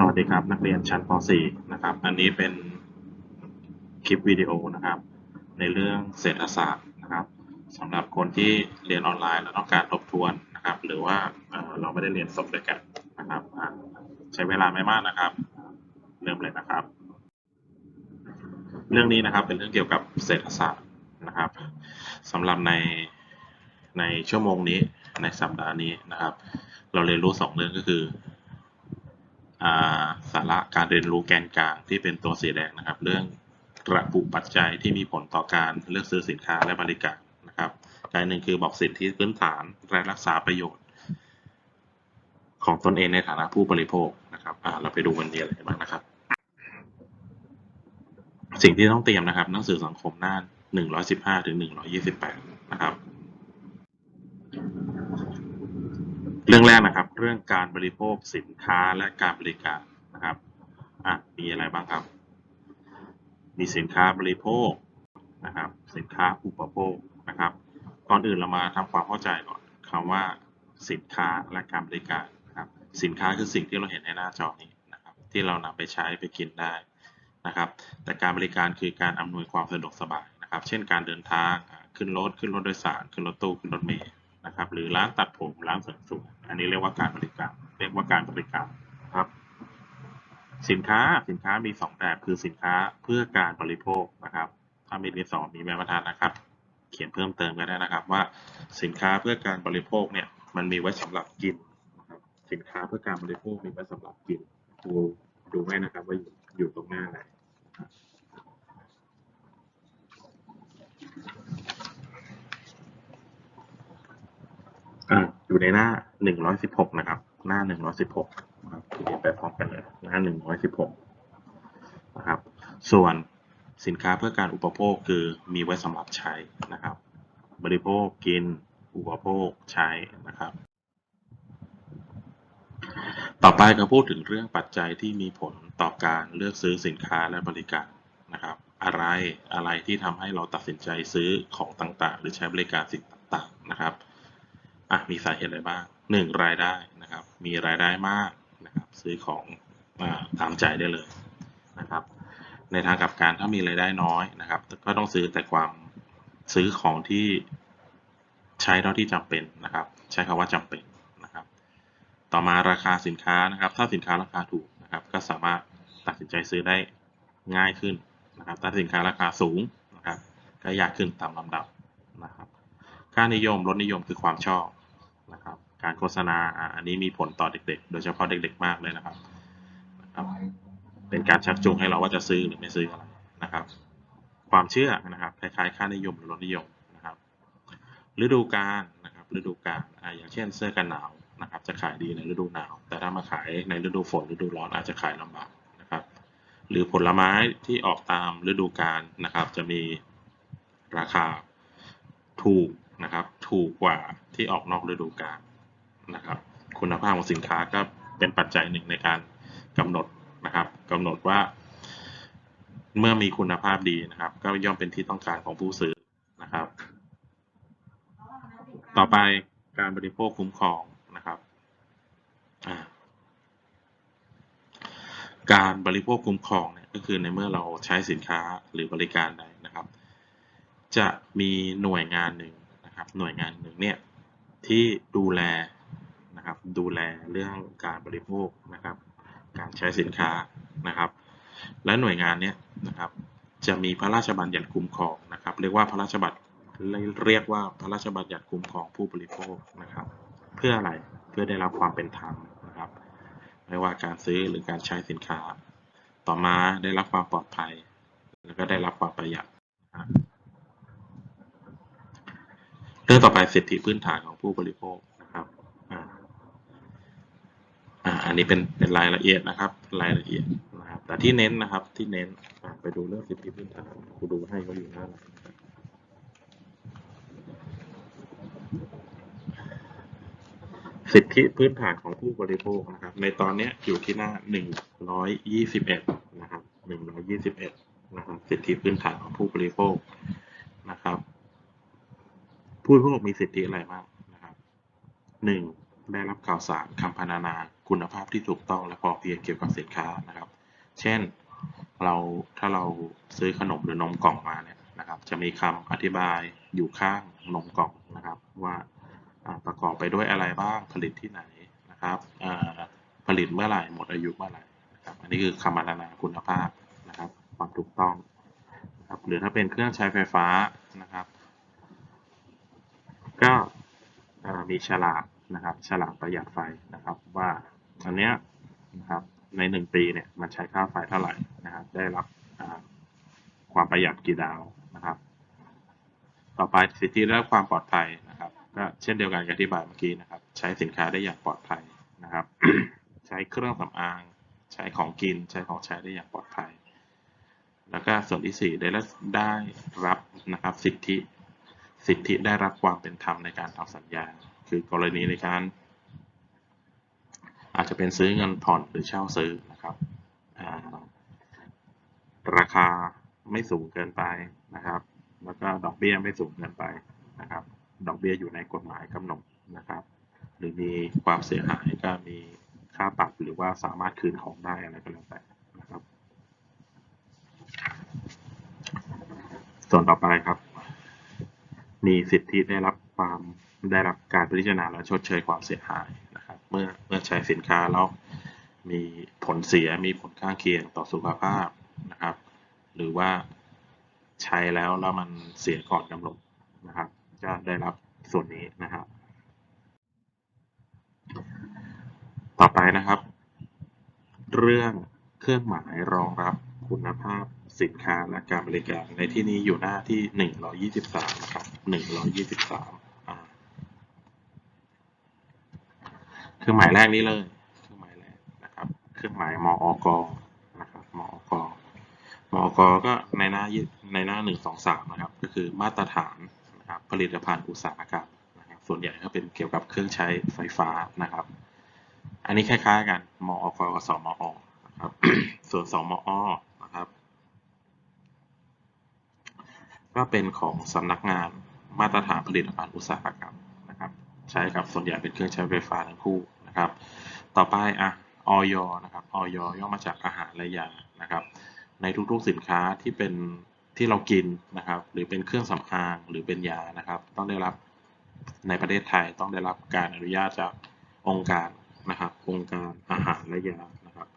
สวัสดีครับ นักเรียนชั้นป .4 นะครับ อันนี้เป็นคลิปวิดีโอนะครับ ในเรื่องเศรษฐศาสตร์นะครับสำหรับคนที่เรียนออนไลน์แล้วต้องการทบทวนนะครับ หรือว่าเราไม่ได้เรียนสดด้วยกันนะครับ ใช้เวลาไม่มากนะครับ เริ่มเลยนะครับ เรื่องนี้นะครับเป็นเรื่องเกี่ยวกับเศรษฐศาสตร์นะครับสำหรับในในชั่วโมงนี้ในสัปดาห์นี้นะครับ เราเรียนรู้สองเรื่องก็คือ สาระการเรียนรู้แกนกลางที่เป็นตัวสีแดงนะครับ เรื่องระบุปัจจัยที่มีผลต่อการเลือกซื้อสินค้าและบริการนะครับการหนึ่งคือบอกสิทธิพื้นฐานและรักษาประโยชน์ ของตนเองในฐานะผู้บริโภคนะครับเราไปดูกันดีอะไรบ้างนะครับ สิ่งที่ต้องเตรียมนะครับ หนังสือสังคมหน้า 115ถึง128 นะครับ เรื่อง แรกนะครับ เรื่องการบริโภคสินค้าและการบริการนะครับอะมีอะไรบ้างครับ มีสินค้าบริโภคนะครับ สินค้าอุปโภคนะครับก่อนอื่นเรามาทำความเข้าใจก่อนคำว่าสินค้าและการบริการนะครับสินค้าคือสิ่งที่เราเห็นในหน้าจอนี้นะครับ ที่เรานำไปใช้ไปกินได้นะครับ แต่การบริการคือการอำนวยความสะดวกสบายนะครับ เช่นการเดินทางขึ้นรถขึ้นรถโดยสาร ขึ้นรถตู้ขึ้นรถเมล์นะครับ หรือร้านตัดผมร้านเสริมสวย อันนี้เรียกว่าการบริการ เรียกว่าการบริการนะครับ สินค้าสินค้ามีสองแบบคือสินค้าเพื่อการบริโภคนะครับ ถ้ามีในสองมีแม่บรรทัดนะครับ เขียนเพิ่มเติมก็ได้นะครับ ว่าสินค้าเพื่อการบริโภคเนี่ยมันมีไว้สำหรับกินนะครับสินค้าเพื่อการบริโภคมีไว้สำหรับกินดูดูไว้นะครับว่าอยู่อยู่ตรงหน้าไหนนะครับ อยู่ในหน้าหนึ่งร้อยสิบหกนะครับ หน้าหนึ่งร้อยสิบหกนะครับเรียนไปพร้อมกันเลย หน้าหนึ่งร้อยสิบหกนะครับ ส่วนสินค้าเพื่อการอุปโภคคือมีไว้สำหรับใช้นะครับ บริโภคกินอุปโภคใช้นะครับ ต่อไปก็พูดถึงเรื่องปัจจัยที่มีผลต่อการเลือกซื้อสินค้าและบริการนะครับ อะไรอะไรที่ทำให้เราตัดสินใจซื้อของต่างๆ หรือใช้บริการสิ่งต่างๆนะครับ อะมีสาเหตุอะไรบ้างหนึ่งรายได้นะครับ มีรายได้มากนะครับ ซื้อของอาตามใจได้เลยนะครับ ในทางกลับการถ้ามีรายได้น้อยนะครับ ก็ต้องซื้อแต่ความซื้อของที่ใช้เท่าที่จำเป็นนะครับ ใช้คำว่าจำเป็นนะครับ ต่อมาราคาสินค้านะครับ ถ้าสินค้าราคาถูกนะครับ ก็สามารถตัดสินใจซื้อได้ง่ายขึ้นนะครับ ถ้าสินค้าราคาสูงนะครับ ก็ยากขึ้นตามลำดับนะครับ ค่านิยมรสนิยมคือความชอบ นะครับ การโฆษณาอันนี้มีผลต่อเด็ก ๆ โดยเฉพาะเด็ก ๆ มากเลยนะครับนะครับ เป็นการชักจูงให้เราว่าจะซื้อหรือไม่ซื้ออะไรนะครับ ความเชื่อนะครับ คล้ายๆ ค่านิยมหรือรสนิยมนะครับ ฤดูกาลนะครับ ฤดูกาลอ่าอย่างเช่นเสื้อกันหนาวนะครับ จะขายดีในฤดูหนาว แต่ถ้ามาขายในฤดูฝนฤดูร้อนอาจจะขายลำบากนะครับ หรือผลไม้ที่ออกตามฤดูกาลนะครับ จะมีราคาถูกนะครับ ถูกกว่า ที่ออกนอกฤดูกาลนะครับ คุณภาพของสินค้าก็เป็นปัจจัยหนึ่งในการกำหนดนะครับกำหนดว่า เมื่อมีคุณภาพดีนะครับ ก็ย่อมเป็นที่ต้องการของผู้ซื้อนะครับ ต่อไปการบริโภคคุ้มครองนะครับการบริโภคคุ้มครองเนี่ยก็คือในเมื่อเราใช้สินค้าหรือบริการใดนะครับ จะมีหน่วยงานหนึ่งนะครับ หน่วยงานหนึ่งเนี่ย ที่ดูแลนะครับดูแลเรื่องการบริโภคนะครับ การใช้สินค้านะครับ และหน่วยงานเนี้ยนะครับจะมีพระราชบัญญัติคุ้มครองนะครับ เรียกว่าพระราชบัญญัติเรียกว่าพระราชบัญญัติคุ้มครองผู้บริโภคนะครับ เพื่ออะไรเพื่อได้รับความเป็นธรรมนะครับไม่ว่าการซื้อหรือการใช้สินค้า ต่อมาได้รับความปลอดภัย แล้วก็ได้รับความประหยัดนะ เรื่องต่อไปสิทธิพื้นฐานของผู้บริโภคนะครับอ่าอ่าอันนี้เป็นเป็นรายละเอียดนะครับ รายละเอียดนะครับ แต่ที่เน้นนะครับที่เน้นไปดูเรื่องสิทธิพื้นฐานครูดูให้เขาอยู่หน้าหนนะครับสิทธิพื้นฐานของผู้บริโภคนะครับ ในตอนนี้อยู่ที่หน้าหนึ่งร้อยยี่สิบเอ็ดนะครับหนึ่งร้อยยี่สิบเอ็ดนะครับ สิทธิพื้นฐานของผู้บริโภค ผู้บริโภคมีสิทธิอะไรบ้างนะครับหนึ่งได้รับข่าวสารคำพรรณนาคุณภาพที่ถูกต้องและพอเพียงเกี่ยวกับสินค้านะครับ เช่นเราถ้าเราซื้อขนมหรือนมกล่องมาเนี่ยนะครับ จะมีคำอธิบายอยู่ข้างนมกล่องนะครับ ว่าประกอบไปด้วยอะไรบ้างผลิตที่ไหนนะครับผลิตเมื่อไหร่หมดอายุเมื่อไหร่นะครับ อันนี้คือคำพรรณนาคุณภาพนะครับ ความถูกต้องนะครับหรือถ้าเป็นเครื่องใช้ไฟฟ้านะครับ ก็มีฉลากนะครับฉลากประหยัดไฟนะครับว่าอันเนี้ยนะครับในหนึ่งปีเนี่ยมันใช้ค่าไฟเท่าไหร่นะครับได้รับความประหยัดกี่ดาวนะครับ ต่อไปสิทธิและความปลอดภัยนะครับก็เช่นเดียวกันกับที่บายเมื่อกี้นะครับ ใช้สินค้าได้อย่างปลอดภัยนะครับ ใช้เครื่องสำอาง ใช้ของกิน ใช้ของใช้ได้อย่างปลอดภัย แล้วก็ส่วนที่สี่ได้ได้รับนะครับสิทธิ สิทธิได้รับความเป็นธรรมในการทำสัญญา คือกรณีในการ อาจจะเป็นซื้อเงินผ่อนหรือเช่าซื้อนะครับราคาไม่สูงเกินไปนะครับ แล้วก็ดอกเบี้ยไม่สูงเกินไปนะครับ ดอกเบี้ยอยู่ในกฎหมายกำหนดนะครับ หรือมีความเสียหายก็มีค่าปรับหรือว่าสามารถคืนของได้อะไรก็แล้วแต่นะครับ ส่วนต่อไปครับ มีสิทธิได้รับความได้รับการพิจารณาและชดเชยความเสียหายนะครับเมื่อเมื่อใช้สินค้าแล้วมีผลเสียมีผลข้างเคียงต่อสุขภาพนะครับ หรือว่าใช้แล้วแล้วมันเสียก่อนกำหนดนะครับ จะได้รับส่วนนี้นะครับ ต่อไปนะครับ เรื่องเครื่องหมายรองรับคุณภาพสินค้าและการบริการในที่นี้อยู่หน้าที่หนึ่งร้อยี่สิบสามนะครับ หนึ่งร้อยยี่สิบสามเครื่องหมายแรกนี้เลย เครื่องหมายแรกนะครับ เครื่องหมายมอกนะครับมอกมอกก็ในหน้าในหน้าหนึ่งสองสามนะครับ ก็คือมาตรฐานนะครับผลิตภัณฑ์อุตสาหกรรมนะครับ ส่วนใหญ่ก็เป็นเกี่ยวกับเครื่องใช้ไฟฟ้านะครับ อันนี้คล้ายๆกันมอกกับสมอนะครับ ส่วนสมอนะครับ ก็เป็นของสำนักงาน มาตรฐานผลิตภัณฑ์อุตสาหกรรมนะครับ ใช้กับส่วนใหญ่เป็นเครื่องใช้ไฟฟ้าทั้งคู่นะครับ ต่อไปอะออยนะครับออยย่อมาจากอาหารและยานะครับ ในทุกๆสินค้าที่เป็นที่เรากินนะครับ หรือเป็นเครื่องสำอางหรือเป็นยานะครับ ต้องได้รับในประเทศไทยต้องได้รับการอนุญาตจากองค์การนะครับ องค์การอาหารและยานะครับ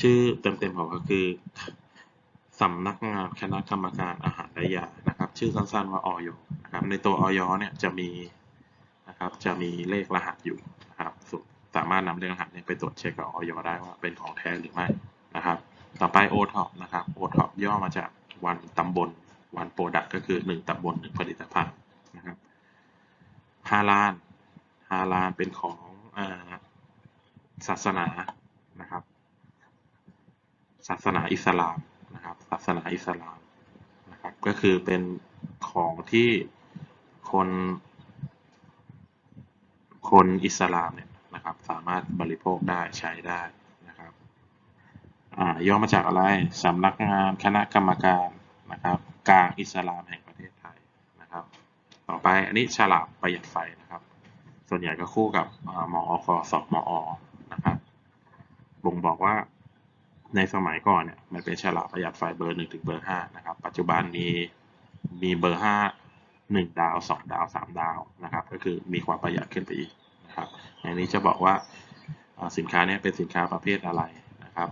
ชื่อเต็มๆของเขาคือสำนักงานคณะกรรมการอาหารและยานะครับ ชื่อสั้นๆว่าออย นะครับในตัวออยเนี่ยจะมีนะครับจะมีเลขรหัสอยู่นะครับสสามารถนำเลขรหัสเนี่ยไปตรวจเช็คกับออยได้ว่าเป็นของแท้หรือไม่นะครับ ต่อไป o t o p นะครับ o t o p ย่อมาจากวันตำบลวันโปรดักก็คือหนึ่งตำบลหนึ่งผลิตภัณฑ์นะครับฮาลานฮาลานเป็นของศาสนานะครับศาสนาอิสลามนะครับศาสนาอิสลามนะครับก็คือเป็นของที่ คน คนอิสลามเนี่ยนะครับ สามารถบริโภคได้ใช้ได้นะครับย่อมาจากอะไรสำนักงานคณะกรรมการนะครับ กลางอิสลามแห่งประเทศไทยนะครับ ต่อไปอันนี้ฉลากประหยัดไฟนะครับ ส่วนใหญ่ก็คู่กับอ่ามอกสมอนะครับบ่งบอกว่าในสมัยก่อนเนี่ยมันเป็นฉลากประหยัดไฟเบอร์หนึ่งถึงเบอร์ห้านะครับ ปัจจุบันมีมีเบอร์ห้า หนึ่งดาวสองดาวสามดาวนะครับ ก็คือมีความประหยัดขึ้นไปอีกนะครับในนี้จะบอกว่าสินค้าเนี่ยเป็นสินค้าประเภทอะไรนะครับ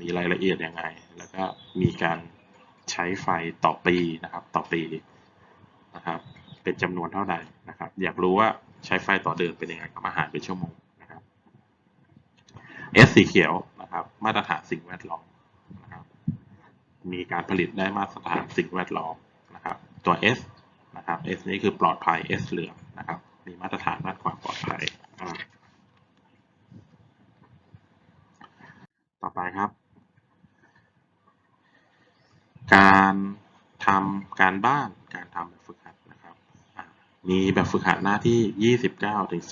มีรายละเอียดยังไง แล้วก็มีการใช้ไฟต่อปีนะครับต่อปีนะครับเป็นจำนวนเท่าใดนะครับ อยากรู้ว่าใช้ไฟต่อเดือนเป็นยังไงกับอาหารเป็นชั่วโมงนะครับ S สีเขียวนะครับ มาตรฐานสิ่งแวดล้อมนะครับ มีการผลิตได้มาตรฐานสิ่งแวดล้อมนะครับ ตัว S นะครับ S นี่คือปลอดภัย S เหลืองนะครับ มีมาตรฐานด้านควาปลอดภัย ต่อไปครับ การทำการบ้านการทำแบบฝึกหัดนะครับ มีแบบฝึกหัดหน้าที่ 29ถึง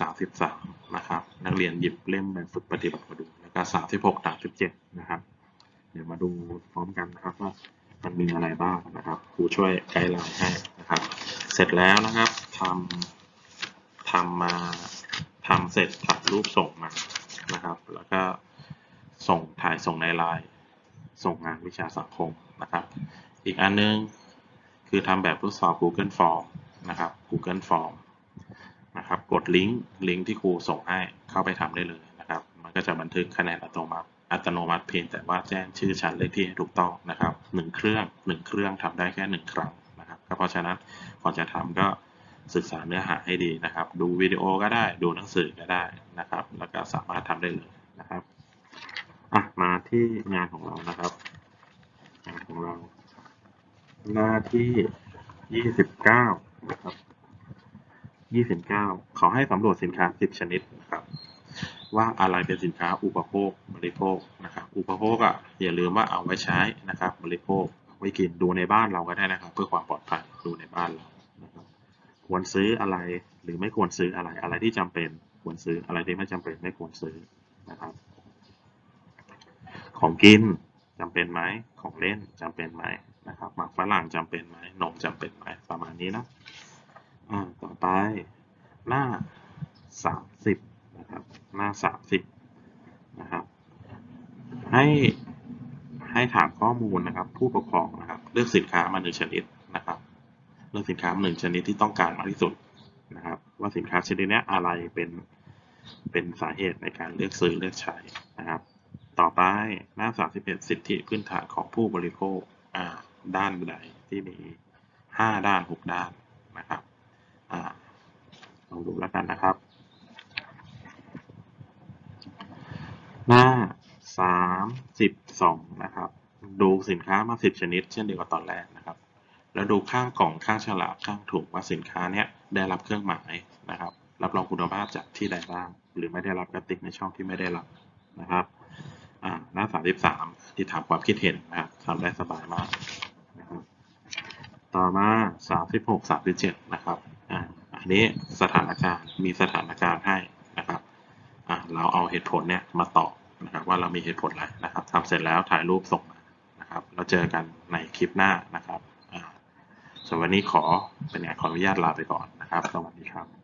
33 นะครับ นักเรียนหยิบเล่มแบบฝึกปฏิบัติมาดู แล้วก็36 37 นะครับ เดี๋ยวมาดูพร้อมกันนะครับว่ามันมีอะไรบ้างนะครับ ครูช่วยไกด์ไลน์ให้นะครับ เสร็จแล้วนะครับทำทำมาทำเสร็จถ่ายรูปส่งมานะครับ แล้วก็ส่งถ่ายส่งในไลน์ส่งงานวิชาสังคมนะครับ อีกอันนึงคือทำแบบทดสอบ Google Form นะครับ Google Form นะครับกดลิงก์ลิงก์ที่ครูส่งให้เข้าไปทำได้เลยนะครับ มันก็จะบันทึกคะแนนอัตโนมัติอัตโนมัติเพียงแต่ว่าแจ้งชื่อชั้นเลขที่ให้ถูกต้องนะครับหนึ่งเครื่องหนึ่งเครื่องทำได้แค่หนึ่งครั้ง เพราะฉะนั้นก่อนจะทำก็ศึกษาเนื้อหาให้ดีนะครับ ดูวิดีโอก็ได้ดูหนังสือก็ได้นะครับ แล้วก็สามารถทำได้เลยนะครับอะมาที่งานของเรานะครับงานของเรา หน้าที่ยี่สิบเก้านะครับยี่สิบเก้าเขาให้สำรวจสินค้าสิบชนิดนะครับ ว่าอะไรเป็นสินค้าอุปโภคบริโภคนะครับ อุปโภคอะอย่าลืมว่าเอาไว้ใช้นะครับ บริโภคไว้กินดูในบ้านเราก็ได้นะครับ เพื่อความปลอด ดูในบ้านเรานะครับควรซื้ออะไรหรือไม่ควรซื้ออะไรอะไรที่จำเป็นควรซื้ออะไรที่ไม่จำเป็นไม่ควรซื้อนะครับ ของกินจำเป็นไหมของเล่นจำเป็นไหมนะครับหมากฝรั่งจำเป็นไหมนมจำเป็นไหมประมาณนี้นะอ่าต่อไปหน้าสามสิบนะครับหน้าสามสิบนะครับให้ให้ถามข้อมูลนะครับ ผู้ปกครองนะครับ เลือกสินค้ามาหนึ่งชนิด เลือกสินค้าหนึ่งชนิดที่ต้องการมากที่สุดนะครับ ว่าสินค้าชนิดนี้อะไรเป็นเป็นสาเหตุในการเลือกซื้อเลือกใช้นะครับ ต่อไปหน้า 31 สิทธิพื้นฐานของผู้บริโภคอ่าด้านใดที่มี 5 ด้าน 6 ด้านนะครับอ่าลองดูแล้วกันนะครับ หน้า 32 นะครับ ดูสินค้ามา 10 ชนิด เช่นเดียวกับตอนแรกนะ แล้วดูข้างกล่องข้างฉลากข้างถุงว่าสินค้าเนี้ยได้รับเครื่องหมายนะครับ รับรองคุณภาพจากที่ใดบ้าง หรือไม่ได้รับกระติกในช่องที่ไม่ได้รับนะครับอ่าหน้า 33 ที่ถามความคิดเห็นนะครับทำได้สบายมากนะครับต่อมา 36 37 นะครับอ่าอันนี้สถานการณ์มีสถานการณ์ให้นะครับอ่าเราเอาเหตุผลเนี่ยมาตอบนะครับว่าเรามีเหตุผลอะไรนะครับทำเสร็จแล้วถ่ายรูปส่งมานะครับแล้วเจอกันในคลิปหน้านะครับอ่า ส่วนวันนี้ขอเป็นไงขออนุญาตลาไปก่อนนะครับ สวัสดีครับ